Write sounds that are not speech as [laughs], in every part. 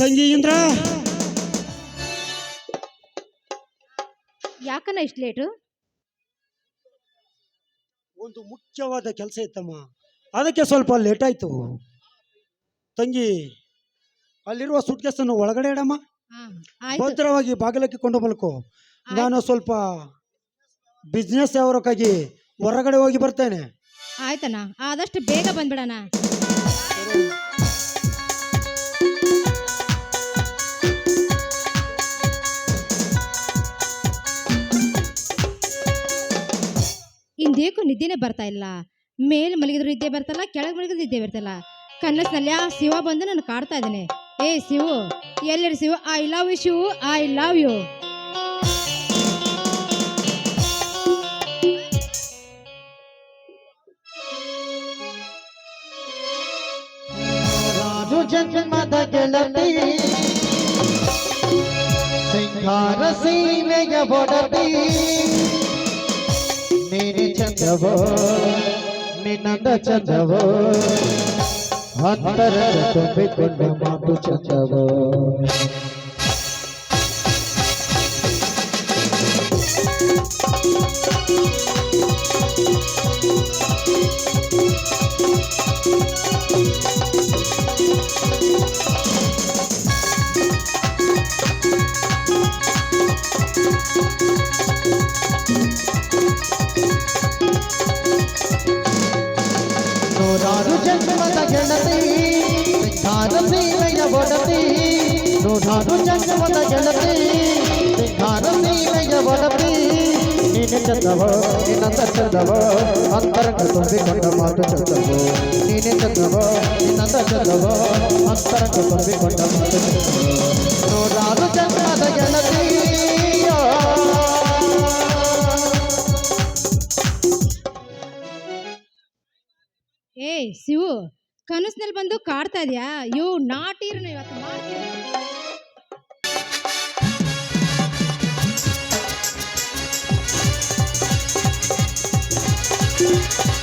ತಂಗಿ ಇಂದ್ರ. ಯಾಕನ್ನ ಇಷ್ಟು ಲೇಟು ಒಂದು ಮುಖ್ಯವಾದ ಕೆಲಸ ಇತ್ತಮ್ಮ. ಅದಕ್ಕೆ ಸ್ವಲ್ಪ ಲೇಟ್ ಆಯ್ತು. ತಂಗಿ ಅಲ್ಲಿರುವ ಸುಟ್ಕೇಸನ್ನು ಒಳಗಡೆ ಇಡಮ್ಮ. ಭದ್ರವಾಗಿ ಬಾಗಿಲಕ್ಕೆ ಕೊಂಡು ಬಲ್ಕೋ ನಾನು ಸ್ವಲ್ಪ ಬಿಸ್ನೆಸ್ ವ್ಯವಹಾರಕ್ಕಾಗಿ ಹೊರಗಡೆ ಹೋಗಿ ಬರ್ತೇನೆ. ಆಯ್ತಣ್ಣ, ಆದಷ್ಟು ಬೇಗ ಬಂದ್ಬಿಡಣ. ಇಂದೇಕು ನಿದ್ದೆನೆ ಬರ್ತಾ ಇಲ್ಲ. ಮೇಲ್ ಮಲಗಿದ್ರು ನಿದ್ದೆ ಬರ್ತಲ್ಲ, ಕೆಳಗೆ ಮಲಗಿದ್ರು ನಿದ್ದೆ ಬರ್ತಲ್ಲ. ಕನಸಿನಲ್ಲಿ ಆ ಶಿವ ಬಂದು ನಾನು ಕಾಡ್ತಾ ಇದ್ದೇನೆ. ಏ ಶಿವು, ಎಲ್ಲರಿ Shivu? I love you Shivu I love you Raju ಜನ್ಮದ ಗೆಳತಿ ಸಿಂಗಾರ ಸೀಮೆಯ ಒಡತಿ ನೀನೆ ಚಂದವೋ ನಿನ್ನಂದ ಚಂದವೋ ಅಂತರ ತುಂಬಿಕೊಂಡ ಮಾತು ಚಂದವೋ ನೂರಾರು Thank you. ಚಂದವೋ, ನಿನ್ನಂತ ಚಂದವೋ, ಅಂತರಂಗ ತುಂಬಿಕೊಂಡ ಮಾತು ಚಂದವೋ. ನೀನೆ ಚಂದವೋ, ನಿನ್ನಂತ ಚಂದವೋ, ಅಂತರಂಗ ತುಂಬಿಕೊಂಡ ಮಾತು ಚಂದವೋ. ನೂರಾರು ಜನ್ಮದ ಗೆಳತಿಯೋ ಏ ಶಿವು, ಕನಸಿನಲ್ಲಿ ಬಂದು ಕಾಡ್ತಾ ಇದೆಯಾ? ಯೋ ನಾಟ್ ಇರ್ನ ಇವತ್ತು ಮಾಡ್ತೀನಿ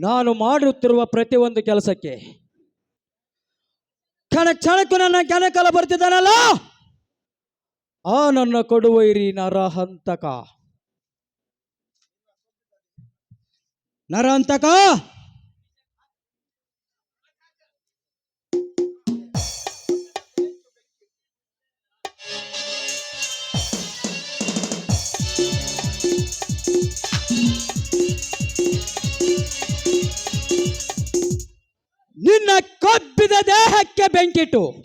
ನಾನು ಮಾಡುತ್ತಿರುವ ಪ್ರತಿಯೊಂದು ಕೆಲಸಕ್ಕೆ. ಕ್ಷಣ ಕ್ಷಣಕ್ಕೂ ನನ್ನ ಕೆಣಕಲ ಬರ್ತಿದ್ದಾನಲ್ಲ? ಆ ನನ್ನ ಕೊಡುವೈರಿ ನರಹಂತಕ. ನರಹಂತಕ? ನಿನ್ನ ಕಬ್ಬಿದ ದೇಹಕ್ಕೆ ಬೆಂಕಿಟ್ಟು.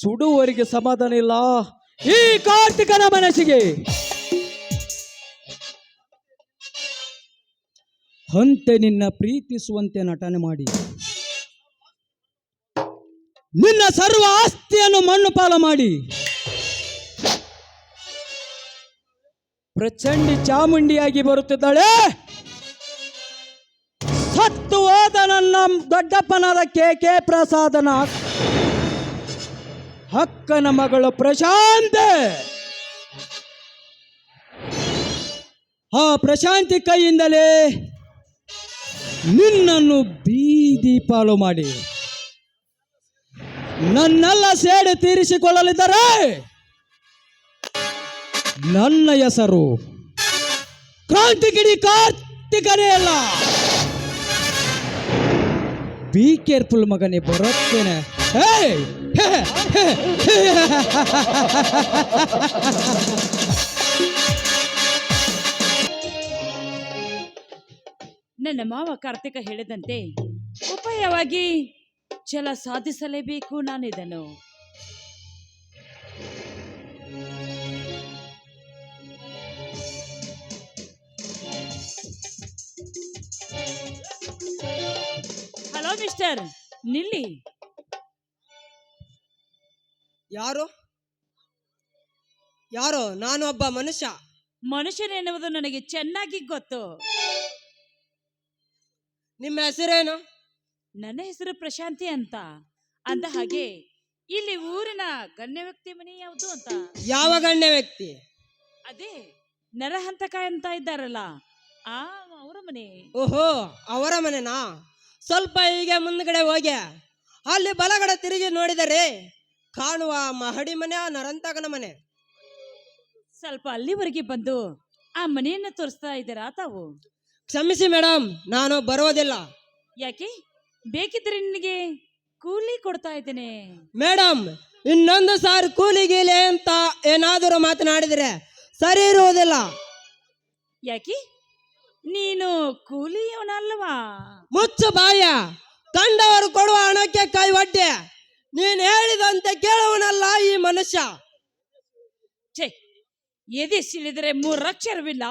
ಸುಡುವರಿಗೆ ಸಮಾಧಾನ ಇಲ್ಲ. ಈ ಕಾರ್ತಿಕನ ಮನಸ್ಸಿಗೆ. ಹಂತೆ ನಿನ್ನ ಪ್ರೀತಿಸುವಂತೆ ನಟನೆ ಮಾಡಿ. ನಿನ್ನ ಸರ್ವ ಆಸ್ತಿಯನ್ನು ಮಣ್ಣು ಪಾಲ ಮಾಡಿ. ಪ್ರಚಂಡಿ ಚಾಮುಂಡಿಯಾಗಿ ಬರುತ್ತಿದ್ದಾಳೆ. ದೊಡ್ಡಪ್ಪನಾದ ಕೆ ಕೆ ಪ್ರಸಾದನ ಹಕ್ಕನ ಮಗಳು ಪ್ರಶಾಂತ. ಆ ಪ್ರಶಾಂತಿ ಕೈಯಿಂದಲೇ ನಿನ್ನನ್ನು ಬೀದಿ ಪಾಲು ಮಾಡಿ. ನನ್ನೆಲ್ಲ ಸೇಡು ತೀರಿಸಿಕೊಳ್ಳಲಿದ್ದಾರೆ. ನನ್ನ ಹೆಸರು ಕ್ರಾಂತಿಗಿರಿ ಕಾರ್ತಿಕನೇ ಅಲ್ಲ. ಬಿ ಕೇರ್ಫುಲ್ ಮಗನೇ ಬರುತ್ತೇನೆ! ನನ್ನ ಮಾವ ಕಾರ್ತಿಕ ಹೇಳಿದಂತೆ ಉಪಾಯವಾಗಿ ಛಲ ಸಾಧಿಸಲೇಬೇಕು ನಾನಿದನು. ಹಲೋ ಮಿಸ್ಟರ್ ನಿಲ್ಲಿ. ಯಾರು? ಯಾರು? ನಾನು ಒಬ್ಬ ಮನುಷ್ಯ. ಮನುಷ್ಯನೆನ್ನುವುದು ನನಗೆ ಚೆನ್ನಾಗಿ ಗೊತ್ತು. ನಿಮ್ಮ ಹೆಸರೇನು? ನನ್ನ ಹೆಸರು ಪ್ರಶಾಂತಿ ಅಂತ. ಅಂದ ಹಾಗೆ ಇಲ್ಲಿ ಊರಿನ ಗಣ್ಯ ವ್ಯಕ್ತಿ ಮನೆ ಯಾವುದು ಅಂತ. ಯಾವ ಗಣ್ಯ ವ್ಯಕ್ತಿ? ಅದೇ ನರಹಂತಕ ಅಂತ ಇದ್ದಾರಲ್ಲ. ಆ ಅವರ ಮನೆ. ಓಹೋ ಅವರ ಮನೆನಾ? ಸ್ವಲ್ಪ ಹೀಗೆ ಮುಂದ್ಗಡೆ ಹೋಗಿ ಅಲ್ಲಿ ಬಲಗಡೆ ತಿರುಗಿ ನೋಡಿದರೆ ಕಾಣುವ ಮಹಡಿ ಮನೆ ಆ ನರಂತಕನ ಮನೆ. ಸ್ವಲ್ಪ ಅಲ್ಲಿವರೆಗೆ ಬಂದು ಆ ಮನೆಯನ್ನು ತೋರಿಸ್ತಾ ಇದ್ದೀರಾ ತಾವು? ಕ್ಷಮಿಸಿ ಮೇಡಮ್ ನಾನು ಬರೋದಿಲ್ಲ ಯಾಕೆ? ಬೇಕಿದ್ರೆ ನಿನಗೆ ಕೂಲಿ ಕೊಡ್ತಾ ಇದ್ದೇನೆ. ಮೇಡಮ್ ಇನ್ನೊಂದು ಸಾರಿ ಕೂಲಿ ಗೀಲಿ ಅಂತ ಏನಾದರೂ ಮಾತನಾಡಿದರೆ ಸರಿ ಇರುವುದಿಲ್ಲ. ಯಾಕೆ? ನೀನು ಕೂಲಿಯವನಲ್ವಾ? ಮುಚ್ಚು ಬಾಯ. ಕಂಡವರು ಕೊಡುವ ಹಣಕ್ಕೆ ಕೈ ಒಡ್ಡೆ ನೀನು ಹೇಳಿದಂತೆ ಕೇಳುವನಲ್ಲ ಈ ಮನುಷ್ಯ. ಛೇ ಎದೆ ಸಿಳಿದ್ರೆ ಮೂರು ಅಕ್ಷರವಿಲ್ಲ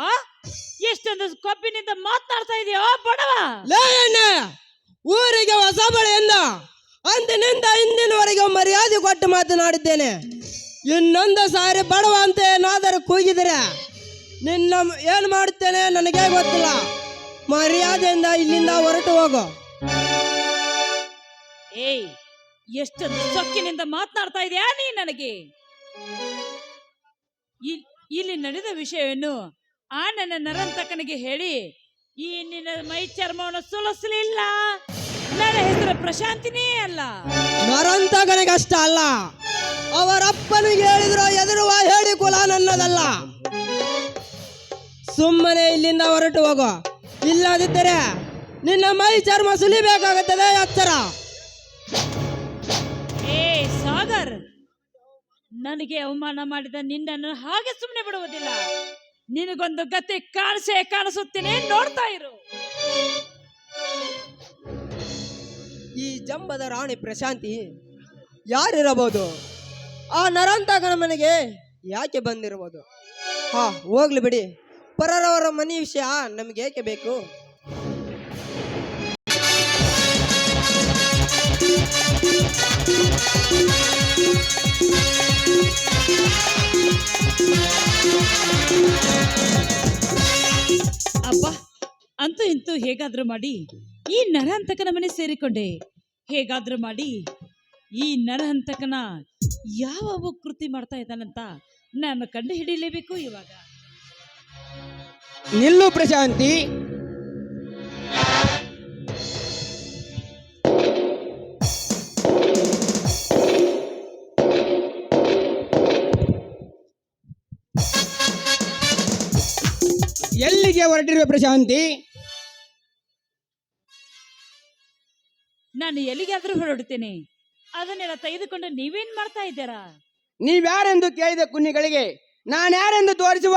ಎಷ್ಟೊಂದು ಕೊಬ್ಬಿನಿಂದ ಮಾತನಾಡ್ತಾ ಇದೆಯೋ ಬಡವ? ಊರಿಗೆ ಹೊಸ ಬಳೆಯಿಂದ ಅಂದಿನಿಂದ ಇಂದಿನವರೆಗೆ ಮರ್ಯಾದೆ ಕೊಟ್ಟು ಮಾತನಾಡಿದ್ದೇನೆ. ಇನ್ನೊಂದು ಸಾರಿ ಬಡವ ಅಂತ ಏನಾದರೂ ಕೂಗಿದರೆ? ನಿನ್ನ ಏನು ಮಾಡುತ್ತೇನೆ ನನಗೆ ಗೊತ್ತಿಲ್ಲ. ಮರ್ಯಾದೆಯಿಂದ ಇಲ್ಲಿಂದ ಹೊರಟು ಹೋಗು. ಏಯ್ ಎಷ್ಟು ಸೊಕ್ಕಿನಿಂದ ಮಾತನಾಡ್ತಾ ಇದೆಯಾ ನೀ ನನಗೆ? ಇಲ್- ಇಲ್ಲಿ ನಡೆದ ವಿಷಯವನ್ನು ಆ ನನ್ನ ನರಂತಕನಿಗೆ ಹೇಳಿ ಈ ನಿನ್ನ ಮೈ ಚರ್ಮವನ್ನು ಸುಲಸಲಿಲ್ಲ. ನನ್ನ ಹೆಸರು ಪ್ರಶಾಂತಿನೇ ಅಲ್ಲ. ನರಂತಕನಿಗಷ್ಟ ಅಲ್ಲ. ಅವರಪ್ಪನಿಗೆ ಹೇಳಿದ್ರು ಎದುರುವ ಹೇಳಿ ಕುಲ ನನ್ನದಲ್ಲ. ಸುಮ್ಮನೆ ಇಲ್ಲಿಂದ ಹೊರಟು ಹೋಗು. ಇಲ್ಲದಿದ್ದರೆ ನಿನ್ನ ಮೈ ಚರ್ಮ ಸುಲಿಬೇಕಾಗುತ್ತದೆ ಎಚ್ಚರ ಏ ಸಾಗರ್ ನನಗೆ ಅವಮಾನ ಮಾಡಿದ ನಿನ್ನನ್ನು ಹಾಗೆ ಸುಮ್ಮನೆ ಬಿಡುವುದಿಲ್ಲ. ನಿನಗೊಂದು ಗತಿ ಕಾಣಿಸೇ ಕಾಣಿಸುತ್ತೇನೆ ನೋಡ್ತಾ ಇರು. ಈ ಜಂಬದ ರಾಣಿ ಪ್ರಶಾಂತಿ ಯಾರಿರಬಹುದು? ಆ ನರಂತಕನ ಮನೆಗೆ ಯಾಕೆ ಬಂದಿರಬಹುದು? ಹಾ ಹೋಗ್ಲಿ ಬಿಡಿ. ಪರರವರ ಮನೆ ವಿಷಯ ನಮ್ಗೆ ಏಕೆ ಬೇಕು? ಅಬ್ಬ, ಅಂತೂ ಇಂತೂ ಹೇಗಾದ್ರೂ ಮಾಡಿ ಈ ನರಹಂತಕನ ಮನೆ ಸೇರಿಕೊಂಡೆ. ಹೇಗಾದ್ರೂ ಮಾಡಿ ಈ ನರಹಂತಕನ ಯಾವ ಕೃತಿ ಮಾಡ್ತಾ ಇದ್ದಾನಂತ ನಾನು ಕಂಡು ಹಿಡಿಯಲೇಬೇಕು ಇವಾಗ. ನಿಲ್ಲು ಪ್ರಶಾಂತಿ. ಎಲ್ಲಿಗೆ ಹೊರಟಿರುವ ಪ್ರಶಾಂತಿ? ನಾನು ಎಲ್ಲಿಗಾದ್ರೂ ಹೊರಡುತ್ತೇನೆ. ಅದನ್ನೆಲ್ಲ ತೆಗೆದುಕೊಂಡು ನೀವೇನ್ ಮಾಡ್ತಾ ಇದ್ದೀರಾ? ನೀವ್ಯಾರೆಂದು ಕೇಳಿದ ಕುನ್ನಿಗಳಿಗೆ? ನಾನ್ಯಾರೆಂದು ತೋರಿಸುವ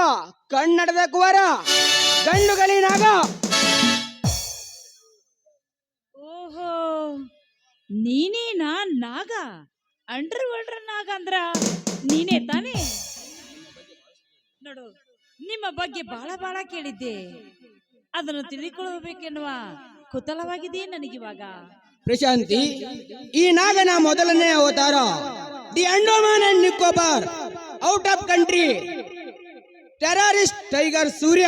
ಕನ್ನಡದ ಕುವರ ಗಂಡುಗಳಿನಾಗ ಓಹೋ ನೀನೇನಾ ನಾಗ? ಅಂಡರ್ ವರ್ಲ್ಡ್ ನಾಗ ಅಂದ್ರ ನೀನೇ ತಾನೇ? ನೋಡು ನಿಮ್ಮ ಬಗ್ಗೆ ಬಹಳ ಬಹಳ ಕೇಳಿದ್ದೆ. ಅದನ್ನು ತಿಳಿದುಕೊಳ್ಳಬೇಕೆನ್ನುವ ಕುತಲವಾಗಿದೆಯೇ ನನಗಿವಾಗ ಪ್ರಶಾಂತಿ ಈ ನಾಗನ ಮೊದಲನೇ ಅವತಾರ the Andaman and Nicobar. Out of country. Terrorist tiger Surya.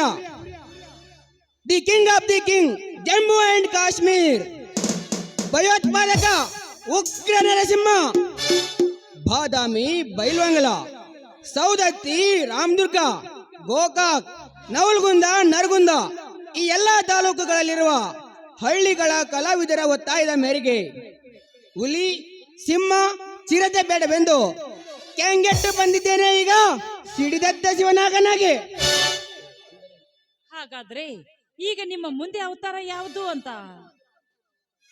The king of the king, Jammu and Kashmir. ಭಯೋತ್ಪಾದಕ ಉಗ್ರ ನರಸಿಂಹ. ಬಾದಾಮಿ ಬೈಲ್ವಂಗಲ. ಸೌದತ್ತಿ ರಾಮದುರ್ಗ. ಗೋಕಾಕ್, ನವಲ್ಗುಂದ, ನರಗುಂದ. ಈ ಎಲ್ಲ ತಾಲೂಕುಗಳಲ್ಲಿರುವ ಹಳ್ಳಿಗಳ ಕಲಾವಿದರ ಒತ್ತಾಯದ ಮೇರೆಗೆ ಹುಲಿ, ಸಿಂಹ, ಚಿರತೆ ಬೇಡವೆಂದು ಕೆಂಗೆಟ್ಟು ಬಂದಿದ್ದೇನೆ ಈಗ. ಸಿಡಿದತ್ತ ಶಿವನಾಗನಾಗಿ. ಹಾಗಾದ್ರೆ ಈಗ ನಿಮ್ಮ ಮುಂದೆ ಅವತಾರ ಯಾವುದು ಅಂತ?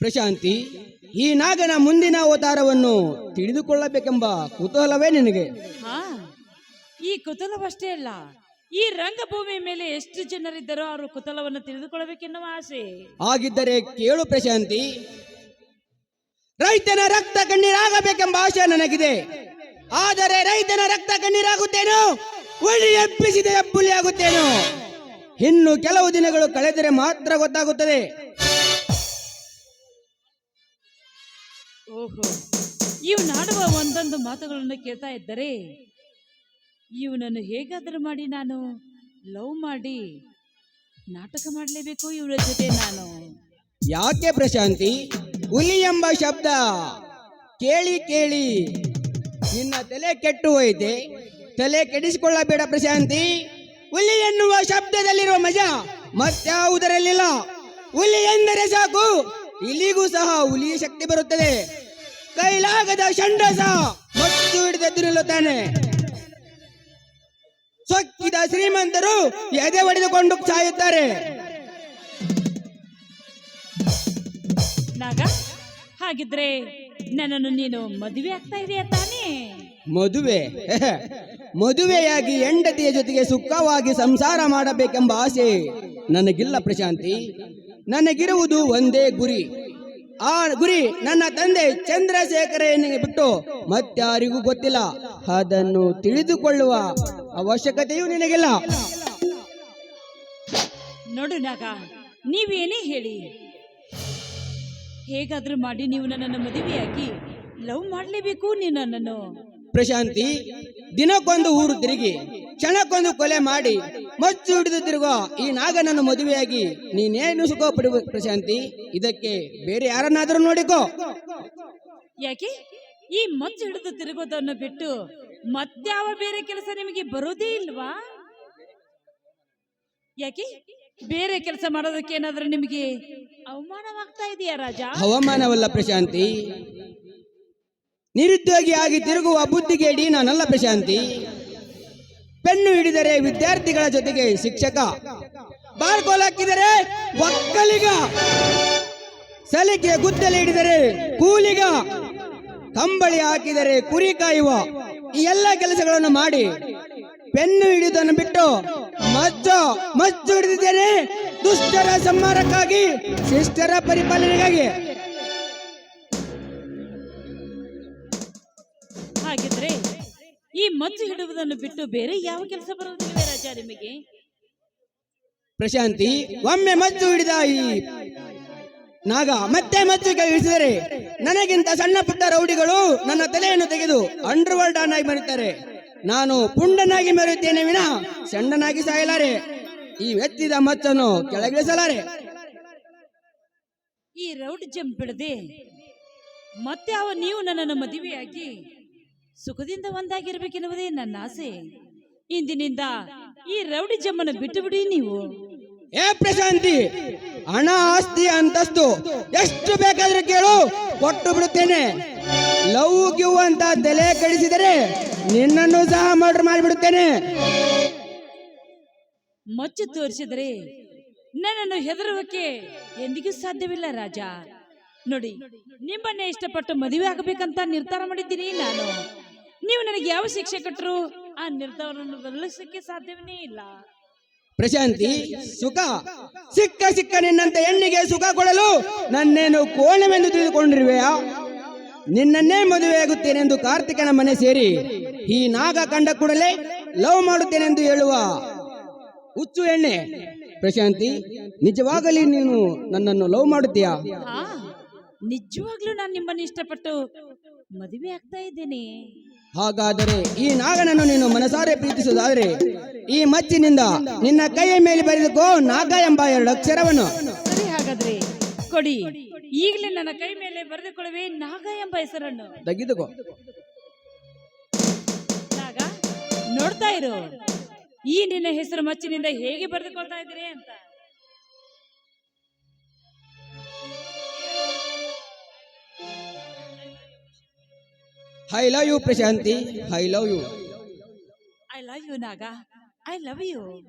ಪ್ರಶಾಂತಿ ಈ ನಾಗನ ಮುಂದಿನ ಅವತಾರವನ್ನು ತಿಳಿದುಕೊಳ್ಳಬೇಕೆಂಬ ಕುತೂಹಲವೇ ನಿನಗೆ. ಹಾ ಈ ಕುತೂಹಲವಷ್ಟೇ ಅಲ್ಲ. ಈ ರಂಗಭೂಮಿ ಮೇಲೆ ಎಷ್ಟು ಜನರಿದ್ದರೋ ಅವರು ಕುತಲವನ್ನು ತಿಳಿದುಕೊಳ್ಳಬೇಕೆನ್ನುವ ಆಸೆ. ಹಾಗಿದ್ದರೆ ಕೇಳು ಪ್ರಶಾಂತಿ. ರೈತನ ರಕ್ತ ಕಣ್ಣೀರಾಗಬೇಕೆಂಬ ಆಶೆ ನನಗಿದೆ. ಆದರೆ ರೈತನ ರಕ್ತ ಕಣ್ಣೀರಾಗುತ್ತೇನು? ಉಳಿ ಎಬ್ಬಿಸಿದ ಎಬ್ಬುಲಿ ಆಗುತ್ತೇನು? ಇನ್ನು ಕೆಲವು ದಿನಗಳು ಕಳೆದರೆ ಮಾತ್ರ ಗೊತ್ತಾಗುತ್ತದೆ. ಓಹೋ ಇವನಾಡುವ ಒಂದೊಂದು ಮಾತುಗಳನ್ನು ಕೇಳ್ತಾ ಇದ್ದರೆ ಇವನನ್ನು ಹೇಗಾದರೂ ಮಾಡಿ ನಾನು ಲವ್ ಮಾಡಿ ನಾಟಕ ಮಾಡಲೇಬೇಕು ಇವರ ಜೊತೆ ನಾನು. ಯಾಕೆ ಪ್ರಶಾಂತಿ? ಹುಲಿ ಎಂಬ ಶಬ್ದ. ಕೇಳಿ ಕೇಳಿ. ನಿನ್ನ ತಲೆ ಕೆಟ್ಟು ಹೋಯ್ತೆ. ತಲೆ ಕೆಡಿಸಿಕೊಳ್ಳಬೇಡ ಪ್ರಶಾಂತಿ. ಹುಲಿ ಎನ್ನುವ ಶಬ್ದದಲ್ಲಿರುವ ಮಜಾ ಮತ್ಯಾವುದರಲ್ಲಿಲ್ಲ ಹುಲಿ ಎಂದರೆ ಸಾಕು. ಇಲ್ಲಿಗೂ ಸಹ ಹುಲಿಯ ಶಕ್ತಿ ಬರುತ್ತದೆ. ಕೈಲಾಗದ ಷಂಡ ಸಹ ಮತ್ತು ಹಿಡಿದದ್ದು ನಿಲ್ಲುತ್ತಾನೆ ಸೊಕ್ಕಿದ ಶ್ರೀಮಂತರು ಎದೆ ಹೊಡೆದುಕೊಂಡು ಸಾಯುತ್ತಾರೆ. ನಾಗ ಹಾಗಿದ್ರೆ ನನ್ನನ್ನು ನೀನು ಮದುವೆ ಆಗ್ತಾ ಇದೆಯಾ ತಾನೇ? ಮದುವೆ. [laughs] ಮದುವೆಯಾಗಿ ಹೆಂಡತಿಯ ಜೊತೆಗೆ ಸುಖವಾಗಿ ಸಂಸಾರ ಮಾಡಬೇಕೆಂಬ ಆಸೆ ನನಗಿಲ್ಲ ಪ್ರಶಾಂತಿ. ನನಗಿರುವುದು ಒಂದೇ ಗುರಿ. ಆ ಗುರಿ ನನ್ನ ತಂದೆ ಚಂದ್ರಶೇಖರನಿಗೆ ಬಿಟ್ಟು ಮತ್ತಾರಿಗೂ ಗೊತ್ತಿಲ್ಲ. ಅದನ್ನು ತಿಳಿದುಕೊಳ್ಳುವ ಅವಶ್ಯಕತೆಯೂ ನಿನಗಿಲ್ಲ. ನೋಡು ನಾಗ, ನೀವೇನೇ ಹೇಳಿ? ಹೇಗಾದ್ರೂ ಮಾಡಿ ನೀವು ನನ್ನನ್ನು ಮದುವೆಯಾಗಿ ಲವ್ ಮಾಡಲೇಬೇಕು ನೀನು ನನ್ನನ್ನು. ಪ್ರಶಾಂತಿ ದಿನಕ್ಕೊಂದು ಊರು ತಿರುಗಿ ಕ್ಷಣಕ್ಕೊಂದು ಕೊಲೆ ಮಾಡಿ ಮಚ್ಚು ಹಿಡಿದು ತಿರುಗೋ ಈ ನಾಗನನ್ನು ಮದುವೆಯಾಗಿ ನೀನೇನು ಸುಖ ಪಡುವ ಪ್ರಶಾಂತಿ? ಇದಕ್ಕೆ ಬೇರೆ ಯಾರನ್ನಾದರೂ ನೋಡಿಕೋ. ಯಾಕೆ? ಈ ಮಚ್ಚು ಹಿಡಿದು ತಿರುಗೋದನ್ನು ಬಿಟ್ಟು ಮತ್ಯಾವ ಬೇರೆ ಕೆಲಸ ನಿಮಗೆ ಬರೋದೇ ಇಲ್ವಾ? ಯಾಕೆ? ಬೇರೆ ಕೆಲಸ ಮಾಡೋದಕ್ಕೆ ಏನಾದ್ರೂ ನಿಮಗೆ ಅವಮಾನವಾಗ್ತಾ ಇದೆಯಾ ರಾಜ? ಅವಮಾನವಲ್ಲ ಪ್ರಶಾಂತಿ ನಿರುದ್ಯೋಗಿ ಆಗಿ ತಿರುಗುವ ಬುದ್ಧಿಗೇಡಿ ನಾನಲ್ಲ ಪ್ರಶಾಂತಿ. ಪೆನ್ನು ಹಿಡಿದರೆ ವಿದ್ಯಾರ್ಥಿಗಳ ಜೊತೆಗೆ ಶಿಕ್ಷಕ. ಬಾರ್ಕೋಲ್ ಹಾಕಿದರೆ ಒಕ್ಕಲಿಗ. ಸಲಿಕೆ ಗುದ್ದಲಿ ಹಿಡಿದರೆ ಕೂಲಿಗ. ಕಂಬಳಿ ಹಾಕಿದರೆ ಕುರಿ ಕಾಯುವ. ಈ ಎಲ್ಲ ಕೆಲಸಗಳನ್ನು ಮಾಡಿ ಪೆನ್ನು ಹಿಡಿಯುವುದನ್ನು ಬಿಟ್ಟು ಮಜ್ಜು ಮಜ್ಜು ಹಿಡಿದಿದ್ದೇನೆ. ದುಷ್ಟರ ಸಂಹಾರಕ್ಕಾಗಿ, ಶಿಷ್ಟರ ಪರಿಪಾಲನೆಗಾಗಿ. ಮಚ್ಚು ಹಿಡುವುದನ್ನು ಬಿಟ್ಟು ಬೇರೆ ಯಾವ ಕೆಲಸ ಬರುವುದಿಲ್ಲ ರಾಜ ನಿಮಗೆ? ಪ್ರಶಾಂತಿ ಒಮ್ಮೆ ಮಚ್ಚು ಹಿಡಿದ ಈ ನಾಗ ಮತ್ತೆ ಮದ್ದು ಇಳಿಸಿದರೆ ನನಗಿಂತ ಸಣ್ಣ ಪುಟ್ಟ ರೌಡಿಗಳು ನನ್ನ ತಲೆಯನ್ನು ತೆಗೆದು ಅಂಡರ್ ವರ್ಲ್ಡ್ ಆಗಿ ಮರುತ್ತಾರೆ ನಾನು ಪುಂಡನಾಗಿ ಮೆರೆಯುತ್ತೇನೆ ವಿನ ಸಣ್ಣನಾಗಿ ಸಾಯಲಾರೆ. ಈ ವ್ಯಕ್ತಿದ ಮತ್ತನ್ನು ಕೆಳಗಿಳಿಸಲಾರೆ. ಈ ರೌಡ್ ಜಂಪ್ ಬಿಡದೆ ಮತ್ತೆ ಅವ ನೀವು ನನ್ನನ್ನು ಮದುವೆಯಾಗಿ ಸುಖದಿಂದ ಒಂದಾಗಿರ್ಬೇಕೆನ್ನುವುದೇ ನನ್ನ ಆಸೆ. ಇಂದಿನಿಂದ ಈ ರೌಡಿ ಜಮ್ಮನ ಬಿಟ್ಟು ಬಿಡಿ ನೀವು. ಏ ಪ್ರಶಾಂತಿ ಹಣ ಆಸ್ತಿ ಅಂತಸ್ತು ಎಷ್ಟು ಬೇಕಾದ್ರೆ ಕೇಳು ಕೊಟ್ಟು ಬಿಡುತ್ತೇನೆ. ಲವ್ ಗಿವ್ ಅಂತ ತಲೆ ಕಡಿಸಿದರೆ ನಿನ್ನನ್ನು ಸಹ ಮರ್ಡರ್ ಮಾಡಿಬಿಡುತ್ತೇನೆ. ಮಚ್ಚು ತೋರಿಸಿದರೆ ನನ್ನನ್ನು ಹೆದರುವಕ್ಕೆ ಎಂದಿಗೂ ಸಾಧ್ಯವಿಲ್ಲ ರಾಜ. ನೋಡಿ ನಿಮ್ಮನ್ನೇ ಇಷ್ಟಪಟ್ಟು ಮದುವೆ ಆಗಬೇಕಂತ ನಿರ್ಧಾರ ಮಾಡಿದ್ದೀನಿ ನಾನು. ನನಗೆ ಯಾವ ಶಿಕ್ಷೆ ಕೊಟ್ಟರು ಆ ನಿರ್ಧಾರವನ್ನು ಬದಲಿಸಕ್ಕೆ ಸಾಧ್ಯವೇ ಇಲ್ಲ. ಪ್ರಶಾಂತಿ ಸುಖ ಸಿಕ್ಕ ಸಿಕ್ಕ ನಿನ್ನಂತ ಹೆಣ್ಣಿಗೆ ಸುಖ ಕೊಡಲು ನನ್ನೇನು ಕೋಣವೆಂದು ತಿಳಿದುಕೊಂಡಿರುವೆಯಾ? ನಿನ್ನನ್ನೇ ಮದುವೆಯಾಗುತ್ತೇನೆಂದು ಕಾರ್ತಿಕನ ಮನೆ ಸೇರಿ ಈ ನಾಗ ಕಂಡ ಕೂಡಲೇ ಲವ್ ಮಾಡುತ್ತೇನೆಂದು ಹೇಳುವ ಹುಚ್ಚು ಎಣ್ಣೆ ಪ್ರಶಾಂತಿ ನಿಜವಾಗಲಿ ನೀನು ನನ್ನನ್ನು ಲವ್ ಮಾಡುತ್ತೀಯಾ? ನಿಜವಾಗ್ಲೂ ನಾನು ನಿಮ್ಮನ್ನು ಇಷ್ಟಪಟ್ಟು ಮದುವೆ ಆಗ್ತಾ ಇದ್ದೇನೆ. ಹಾಗಾದರೆ ಈ ನಾಗನನ್ನು ನೀನು ಮನಸಾರೆ ಪ್ರೀತಿಸುವುದಾದರೆ ಈ ಮಚ್ಚಿನಿಂದ ನಿನ್ನ ಕೈಯ ಮೇಲೆ ಬರೆದುಕೋ ನಾಗ ಎಂಬ ಎರಡು ಅಕ್ಷರವನ್ನು. ಸರಿ ಹಾಗಾದ್ರೆ ಕೊಡಿ. ಈಗಲೇ ನನ್ನ ಕೈ ಮೇಲೆ ಬರೆದುಕೊಳ್ಳುವೆ ನಾಗ ಎಂಬ ಹೆಸರನ್ನು. ತೆಗೆದುಕೋ. ನಾಗ ನೋಡ್ತಾ ಇರು. ಈ ನಿನ್ನ ಹೆಸರು ಮಚ್ಚಿನಿಂದ ಹೇಗೆ ಬರೆದುಕೊಳ್ತಾ ಇದ್ದೀರಿ ಅಂತ. I love you, Prashanti. I love you. I love you, Naga. I love you.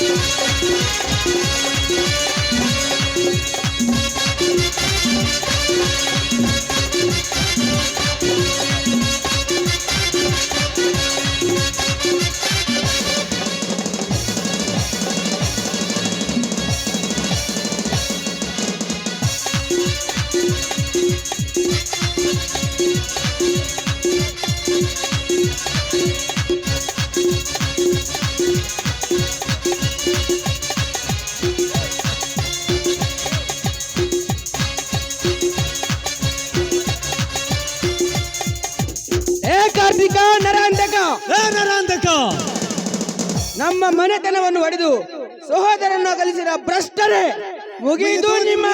Música ನಮ್ಮ ಮನೆತನವನ್ನು ಒಡೆದು ಸಹೋದರನ್ನು ಕಲಿಸಿದ ಭ್ರಷ್ಟರೇ ಮುಗಿದು ನಿಮ್ಮ.